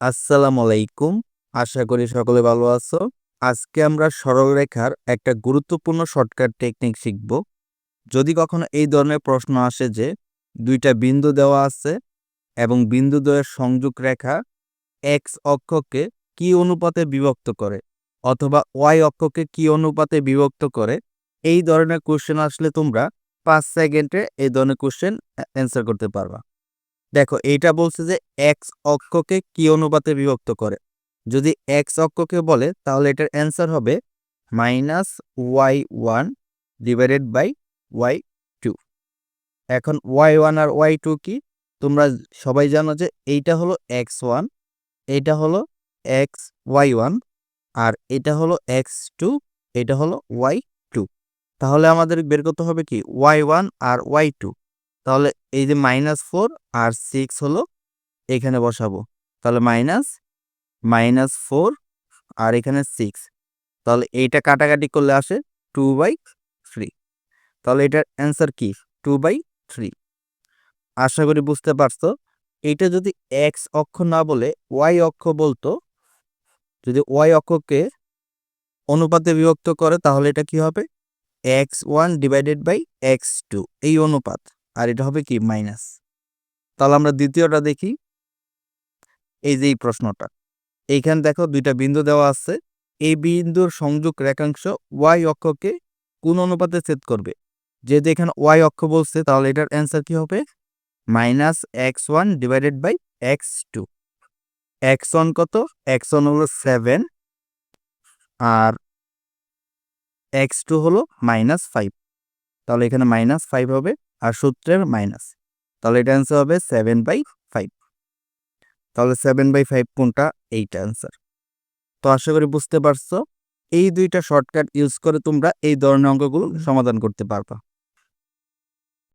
আসসালামু আলাইকুম। আশা করি সকলে ভালো আছো। আজকে আমরা সরলরেখার একটা গুরুত্বপূর্ণ শর্টকাট টেকনিক শিখব। যদি কখনো এই ধরনের প্রশ্ন আসে যে দুইটা বিন্দু দেওয়া আছে এবং বিন্দু দ্বয়ের সংযোগ রেখা এক্স অক্ষকে কি অনুপাতে বিভক্ত করে অথবা ওয়াই অক্ষকে কি অনুপাতে বিভক্ত করে, এই ধরনের কোশ্চেন আসলে তোমরা পাঁচ সেকেন্ডে এই ধরনের কোশ্চেন অ্যান্সার করতে পারবা। দেখো, এইটা বলছে যে এক্স অক্ষকে কি অনুপাতে বিভক্ত করে? যদি এক্স অক্ষকে বলে, তাহলে এটার অ্যান্সার হবে minus Y one divided by Y two এখন ওয়াই ওয়ান আর ওয়াই টু কি? তোমরা সবাই জানো যে এইটা হলো এক্স ওয়ান এইটা হলো এক্স ওয়াই ওয়ান আর এটা হলো এক্স টু এটা হলো ওয়াই টু তাহলে আমাদের বের করতে হবে কি? ওয়াই ওয়ান আর ওয়াই টু তাহলে এই যে মাইনাস ফোর আর সিক্স হলো এখানে বসাবো। তাহলে মাইনাস মাইনাস ফোর আর এখানে সিক্স তাহলে এইটা কাটাকাটি করলে আসে টু বাই থ্রি তাহলে এটার অ্যান্সার কি? টু বাই থ্রি আশা করি বুঝতে পারছ? এইটা যদি এক্স অক্ষ না বলে ওয়াই অক্ষ বলতো, যদি ওয়াই অক্ষকে অনুপাতে বিভক্ত করে তাহলে এটা কি হবে? X one divided by X two এই অনুপাত। আর এটা হবে কি? মাইনাস। তাহলে আমরা দ্বিতীয়টা দেখি। এই যে এই প্রশ্নটা। এইখানে দেখো দুইটা বিন্দু দেওয়া আছে। এই বিন্দুর সংযোগ রেখাংশ ওয়াই অক্ষকে কোন অনুপাতে ছেদ করবে? যেহেতু এখানে ওয়াই অক্ষ বলছে, তাহলে এটার অ্যান্সার কি হবে? Minus X one divided by X two. X one কত? এক্স ওয়ান হলো সেভেন। আর এক্স টু হলো মাইনাস ফাইভ। তাহলে এখানে মাইনাস ফাইভ হবে। আর সূত্রের মাইনাস তাহলে এটা অ্যান্সার হবে সেভেন বাই ফাইভ তাহলে সেভেন বাই ফাইভ কোনটা? এইটা অ্যান্সার তো আশা করি বুঝতে পারছ। এই দুইটা শর্টকাট ইউজ করে তোমরা এই ধরনের অঙ্কগুলো সমাধান করতে পারবা।